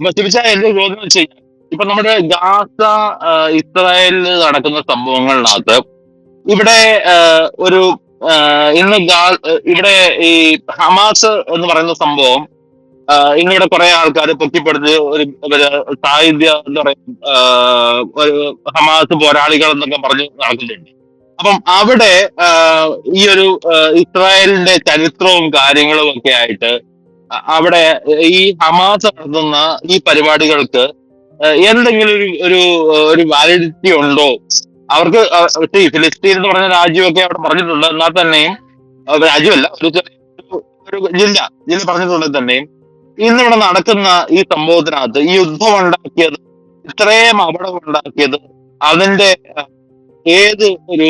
തിരിച്ച എന്റെ ചോദ്യം വെച്ച് കഴിഞ്ഞാൽ ഇപ്പൊ നമ്മുടെ ഗാസ ഇസ്രായേലിൽ നടക്കുന്ന സംഭവങ്ങളിനകത്ത് ഇവിടെ ഒരു ഇന്ന് ഗാ- ഇവിടെ ഈ ഹമാസ് എന്ന് പറയുന്ന സംഭവം ഇന്നിവിടെ കുറെ ആൾക്കാർ പൊക്കിപ്പെടുത്തി ഒരു സാഹിത്യ എന്താ പറയാ ഒരു ഹമാസ് പോരാളികൾ എന്നൊക്കെ പറഞ്ഞ് നടക്കുന്നുണ്ട്. അപ്പം അവിടെ ഈ ഒരു ഇസ്രായേലിന്റെ ചരിത്രവും കാര്യങ്ങളും ഒക്കെ ആയിട്ട് അവിടെ ഈ ഹമാസ് നടത്തുന്ന ഈ പരിപാടികൾക്ക് എന്തെങ്കിലും ഒരു ഒരു ഒരു വാലിഡിറ്റി ഉണ്ടോ? അവർക്ക് ഫിലിസ്തീൻ എന്ന് പറഞ്ഞ രാജ്യമൊക്കെ അവിടെ പറഞ്ഞിട്ടുണ്ട്. എന്നാൽ തന്നെയും രാജ്യമല്ല ഒരു ഒരു- ജില്ല ജില്ല പറഞ്ഞിട്ടുണ്ടെങ്കിൽ തന്നെയും. ഇന്നിവിടെ നടക്കുന്ന ഈ സംഭവത്തിനകത്ത് ഈ യുദ്ധം ഉണ്ടാക്കിയത് ഇത്രയും അപകടം ഉണ്ടാക്കിയത് അതിന്റെ ഏത് ഒരു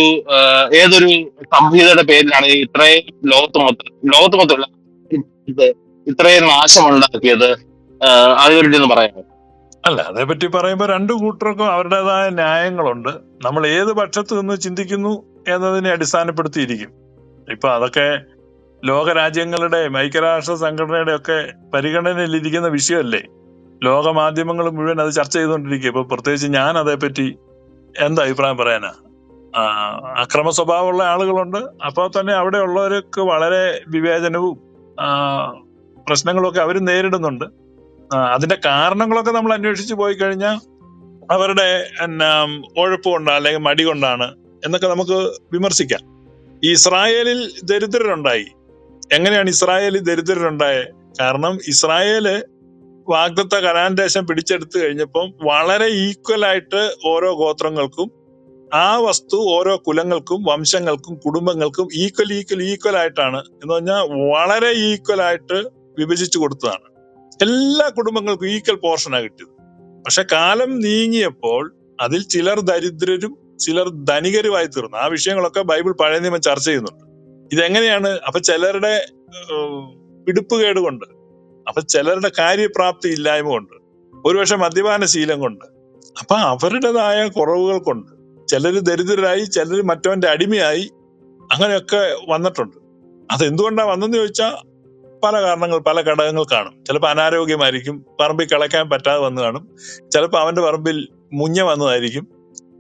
ഏതൊരു സംഹിതയുടെ പേരിലാണ് ഇത്രയും ലോകത്ത് മൊത്തം ലോകത്ത് മൊത്തമല്ല ഇത്രയും നാശം ഉണ്ടാക്കിയത് അതിനെപ്പറ്റി ഒന്ന് പറയാമോ? അല്ല അതേപറ്റി പറയുമ്പോൾ രണ്ടു കൂട്ടർക്കും അവരുടേതായ ന്യായങ്ങളുണ്ട്. നമ്മൾ ഏത് പക്ഷത്ത് നിന്ന് ചിന്തിക്കുന്നു എന്നതിനെ അടിസ്ഥാനപ്പെടുത്തിയിരിക്കും. ഇപ്പൊ അതൊക്കെ ലോകരാജ്യങ്ങളുടെ ഐക്യരാഷ്ട്ര സംഘടനയുടെ ഒക്കെ പരിഗണനയിലിരിക്കുന്ന വിഷയമല്ലേ? ലോക മാധ്യമങ്ങൾ മുഴുവൻ അത് ചർച്ച ചെയ്തുകൊണ്ടിരിക്കുക. ഇപ്പൊ പ്രത്യേകിച്ച് ഞാൻ അതേപ്പറ്റി എന്താ അഭിപ്രായം പറയാനാ? അക്രമ സ്വഭാവമുള്ള ആളുകളുണ്ട്. അപ്പോൾ തന്നെ അവിടെ ഉള്ളവർക്ക് വളരെ വിവേചനവും പ്രശ്നങ്ങളൊക്കെ അവർ നേരിടുന്നുണ്ട്. അതിന്റെ കാരണങ്ങളൊക്കെ നമ്മൾ അന്വേഷിച്ചു പോയി കഴിഞ്ഞാൽ അവരുടെ എന്നാ ഉഴപ്പ് കൊണ്ടാണ് അല്ലെങ്കിൽ മടി കൊണ്ടാണ് എന്നൊക്കെ നമുക്ക് വിമർശിക്കാം. ഇസ്രായേലിൽ ദരിദ്രരുണ്ടായി. എങ്ങനെയാണ് ഇസ്രായേലിൽ ദരിദ്രരുണ്ടായത് കാരണം ഇസ്രായേൽ വാഗ്ദത്ത കനാൻ ദേശം പിടിച്ചെടുത്തു കഴിഞ്ഞപ്പം വളരെ ഈക്വൽ ആയിട്ട് ഓരോ ഗോത്രങ്ങൾക്കും ആ വസ്തു ഓരോ കുലങ്ങൾക്കും വംശങ്ങൾക്കും കുടുംബങ്ങൾക്കും ഈക്വൽ ഈക്വൽ ഈക്വൽ ആയിട്ടാണ്. എന്ന് പറഞ്ഞാൽ വളരെ ഈക്വൽ ആയിട്ട് വിഭജിച്ചു കൊടുത്തതാണ്. എല്ലാ കുടുംബങ്ങൾക്കും ഈക്വൽ പോർഷനാണ് കിട്ടിയത്. പക്ഷെ കാലം നീങ്ങിയപ്പോൾ അതിൽ ചിലർ ദരിദ്രരും ചിലർ ധനികരുമായി തീർന്നു. ആ വിഷയങ്ങളൊക്കെ ബൈബിൾ പഴയ നിയമം ചർച്ച ചെയ്യുന്നുണ്ട്. ഇതെങ്ങനെയാണ്? അപ്പൊ ചിലരുടെ പിടിപ്പുകേട് കൊണ്ട് അപ്പൊ ചിലരുടെ കാര്യപ്രാപ്തി ഇല്ലായ്മ കൊണ്ട് ഒരുപക്ഷെ മദ്യപാന ശീലം കൊണ്ട് അപ്പൊ അവരുടേതായ കുറവുകൾ കൊണ്ട് ചിലർ ദരിദ്രരായി ചിലർ മറ്റവന്റെ അടിമയായി അങ്ങനെയൊക്കെ വന്നിട്ടുണ്ട്. അത് എന്തുകൊണ്ടാ വന്നെന്ന് ചോദിച്ചാൽ പല കാരണങ്ങൾ പല ഘടകങ്ങൾ കാണും. ചിലപ്പോൾ അനാരോഗ്യമായിരിക്കും പറമ്പിൽ കിളയ്ക്കാൻ പറ്റാതെ വന്നു കാണും. ചിലപ്പോൾ അവന്റെ പറമ്പിൽ മുഞ്ഞ വന്നതായിരിക്കും.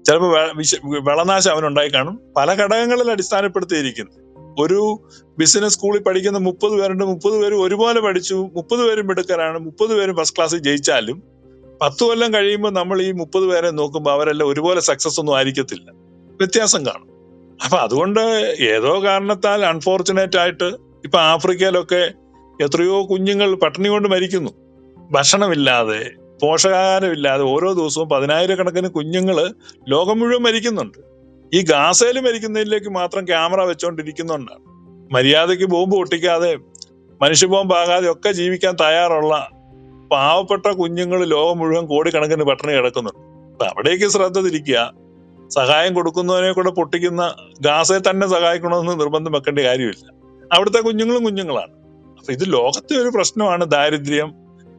ചിലപ്പോൾ വിളനാശം അവനുണ്ടായി കാണും. പല ഘടകങ്ങളിൽ അടിസ്ഥാനപ്പെടുത്തിയിരിക്കുന്നു. ഒരു ബിസിനസ് സ്കൂളിൽ പഠിക്കുന്ന മുപ്പത് പേരുണ്ട്. മുപ്പത് പേരും ഒരുപോലെ പഠിച്ചു. മുപ്പത് പേരും മിടുക്കരാണ്. മുപ്പത് പേരും ഫസ്റ്റ് ക്ലാസ്സിൽ ജയിച്ചാലും പത്ത് കൊല്ലം കഴിയുമ്പോൾ നമ്മൾ ഈ മുപ്പത് പേരെ നോക്കുമ്പോൾ അവരെല്ലാം ഒരുപോലെ സക്സസ് ഒന്നും ആയിരിക്കത്തില്ല. വ്യത്യാസം കാണും. അപ്പൊ അതുകൊണ്ട് ഏതോ കാരണത്താൽ അൺഫോർച്ചുനേറ്റ് ആയിട്ട് ഇപ്പൊ ആഫ്രിക്കയിലൊക്കെ എത്രയോ കുഞ്ഞുങ്ങൾ പട്ടിണി കൊണ്ട് മരിക്കുന്നു. ഭക്ഷണമില്ലാതെ പോഷകാഹാരമില്ലാതെ ഓരോ ദിവസവും പതിനായിരക്കണക്കിന് കുഞ്ഞുങ്ങൾ ലോകം മുഴുവൻ മരിക്കുന്നുണ്ട്. ഈ ഗാസയിൽ മരിക്കുന്നതിലേക്ക് മാത്രം ക്യാമറ വെച്ചുകൊണ്ടിരിക്കുന്നുണ്ടാണ് മര്യാദയ്ക്ക് ബോംബ് പൊട്ടിക്കാതെ മനുഷ്യ ബോംബ് ആകാതെ ഒക്കെ ജീവിക്കാൻ തയ്യാറുള്ള പാവപ്പെട്ട കുഞ്ഞുങ്ങൾ ലോകം മുഴുവൻ കോടിക്കണക്കിന് പട്ടിണി കിടക്കുന്നുണ്ട്. അവിടേക്ക് ശ്രദ്ധ തിരിക്കുക. സഹായം കൊടുക്കുന്നവനെ കൂടെ പൊട്ടിക്കുന്ന ഗാസയെ തന്നെ സഹായിക്കണമെന്ന് നിർബന്ധം വെക്കേണ്ട കാര്യമില്ല. അവിടുത്തെ കുഞ്ഞുങ്ങളും കുഞ്ഞുങ്ങളാണ്. അപ്പൊ ഇത് ലോകത്തെ ഒരു പ്രശ്നമാണ്. ദാരിദ്ര്യം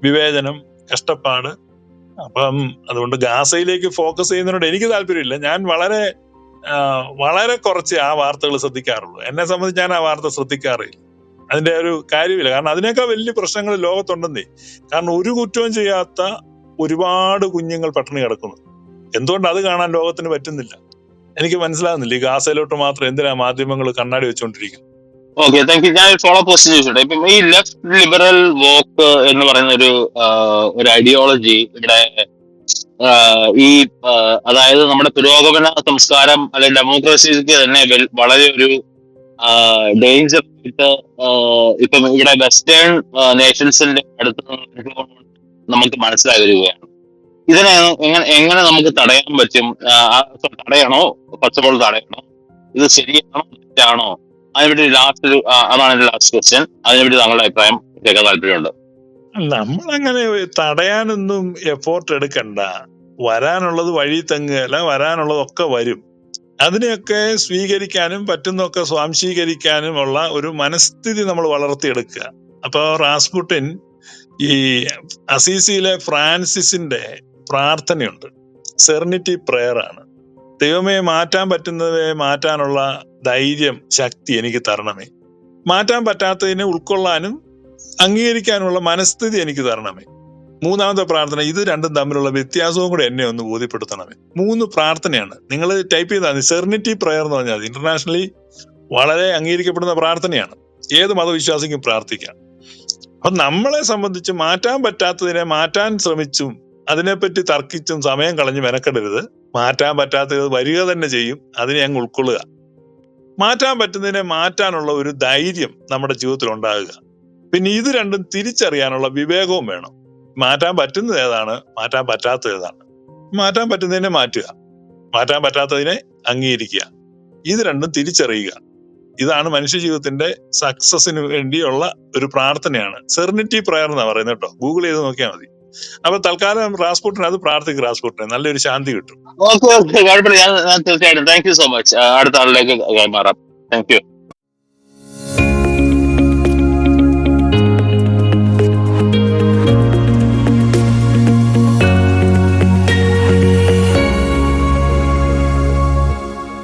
വിവേചനം കഷ്ടപ്പാട്. അപ്പം അതുകൊണ്ട് ഗാസയിലേക്ക് ഫോക്കസ് ചെയ്യുന്നതിനോട് എനിക്ക് താല്പര്യമില്ല. ഞാൻ വളരെ വളരെ കുറച്ച് ആ വാർത്തകൾ ശ്രദ്ധിക്കാറുള്ളൂ. എന്നെ സംബന്ധിച്ച് ഞാൻ ആ വാർത്ത ശ്രദ്ധിക്കാറില്ല. അതിന്റെ ഒരു കാര്യമില്ല. കാരണം അതിനേക്കാൾ വലിയ പ്രശ്നങ്ങൾ ലോകത്തുണ്ടെന്നേ. കാരണം ഒരു കുറ്റവും ചെയ്യാത്ത ഒരുപാട് കുഞ്ഞുങ്ങൾ പട്ടിണി കിടക്കുന്നു. എന്തുകൊണ്ട് അത് കാണാൻ ലോകത്തിന് പറ്റുന്നില്ല? എനിക്ക് മനസ്സിലാകുന്നില്ല. ഈ ഗാസയിലോട്ട് മാത്രം എന്തിനാ മാധ്യമങ്ങൾ കണ്ണാടി വെച്ചുകൊണ്ടിരിക്കുന്നത് ഓക്കെ താങ്ക് യു ഞാൻ ഫോളോ പോസ്റ്റ് ചോദിച്ചോട്ടെ. ഇപ്പം ഈ ലെഫ്റ്റ് ലിബറൽ വോക്ക് എന്ന് പറയുന്ന ഒരു ഒരു ഐഡിയോളജി ഇവിടെ ഈ അതായത് നമ്മുടെ പുരോഗമന സംസ്കാരം അല്ലെങ്കിൽ ഡെമോക്രസിക്ക് തന്നെ വളരെ ഒരു ഡേഞ്ചർ ആയിട്ട് ഇപ്പം ഇവിടെ വെസ്റ്റേൺ നേഷൻസിന്റെ അടുത്ത് നമുക്ക് മനസ്സിലായി വരികയാണ് ഇതിനെ എങ്ങനെ എങ്ങനെ നമുക്ക് തടയാൻ പറ്റും? തടയണോ? ഫസ്റ്റ് ഓഫ് ഓൾ തടയണോ? ഇത് ശരിയാണോ? തെറ്റാണോ? അതിനെപ്പറ്റി ലാസ്റ്റ് ഒരു അതാണ് എന്റെ ലാസ്റ്റ് ക്വസ്റ്റ്യൻ അതിനെപ്പറ്റി താങ്കളുടെ അഭിപ്രായം കേൾക്കാൻ താല്പര്യമുണ്ട്? നമ്മളങ്ങനെ തടയാനൊന്നും എഫോർട്ട് എടുക്കണ്ട. വരാനുള്ളത് വഴി തങ്ങുകയല്ല വരാനുള്ളതൊക്കെ വരും. അതിനെയൊക്കെ സ്വീകരിക്കാനും പറ്റുന്നൊക്കെ സ്വാംശീകരിക്കാനുമുള്ള ഒരു മനസ്ഥിതി നമ്മൾ വളർത്തിയെടുക്കുക. അപ്പോൾ റാസ്പുട്ടിൻ ഈ അസീസിയിലെ ഫ്രാൻസിസിന്റെ പ്രാർത്ഥനയുണ്ട്. സെർണിറ്റി പ്രെയർ ആണ് ദൈവമേ മാറ്റാൻ പറ്റുന്നവയെ മാറ്റാനുള്ള ധൈര്യം ശക്തി എനിക്ക് തരണമേ. മാറ്റാൻ പറ്റാത്തതിനെ ഉൾക്കൊള്ളാനും അംഗീകരിക്കാനുള്ള മനസ്ഥിതി എനിക്ക് തരണമേ. മൂന്നാമത്തെ പ്രാർത്ഥന ഇത് രണ്ടും തമ്മിലുള്ള വ്യത്യാസവും കൂടെ എന്നെ ഒന്ന് ബോധ്യപ്പെടുത്തണമേ. മൂന്ന് പ്രാർത്ഥനയാണ്. നിങ്ങൾ ടൈപ്പ് ചെയ്താൽ സെർണിറ്റി പ്രയർ എന്ന് പറഞ്ഞാൽ ഇന്റർനാഷണലി വളരെ അംഗീകരിക്കപ്പെടുന്ന പ്രാർത്ഥനയാണ്. ഏത് മതവിശ്വാസിക്കും പ്രാർത്ഥിക്കാം. അപ്പൊ നമ്മളെ സംബന്ധിച്ച് മാറ്റാൻ പറ്റാത്തതിനെ മാറ്റാൻ ശ്രമിച്ചും അതിനെപ്പറ്റി തർക്കിച്ചും സമയം കളഞ്ഞ് മെനക്കെടരുത്. മാറ്റാൻ പറ്റാത്തത് വരിക തന്നെ ചെയ്യും. അതിനെ അങ്ങ് ഉൾക്കൊള്ളുക. മാറ്റാൻ പറ്റുന്നതിനെ മാറ്റാനുള്ള ഒരു ധൈര്യം നമ്മുടെ ജീവിതത്തിൽ ഉണ്ടാകുക. പിന്നെ ഇത് രണ്ടും തിരിച്ചറിയാനുള്ള വിവേകവും വേണം. മാറ്റാൻ പറ്റുന്നത് ഏതാണ്? മാറ്റാൻ പറ്റാത്തത് ഏതാണ്? മാറ്റാൻ പറ്റുന്നതിനെ മാറ്റുക. മാറ്റാൻ പറ്റാത്തതിനെ അംഗീകരിക്കുക. ഇത് രണ്ടും തിരിച്ചറിയുക. ഇതാണ് മനുഷ്യ ജീവിതത്തിന്റെ സക്സസിന് വേണ്ടിയുള്ള ഒരു പ്രാർത്ഥനയാണ്. സെർണിറ്റി പ്രയർ എന്നാ പറയുന്നത് കേട്ടോ. ഗൂഗിൾ ചെയ്ത് നോക്കിയാൽ മതി. അപ്പൊ തൽക്കാലം റാസ്പോർട്ടിന് അത് പ്രാർത്ഥിക്കും റാസ്പോർട്ടിന് നല്ലൊരു ശാന്തി കിട്ടും. Okay okay. കുഴപ്പമില്ല. ഞാൻ തീർച്ചയായിട്ടും. താങ്ക് യു സോ മച്ച് അടുത്ത ആളിലേക്ക് കൈമാറാം. Thank you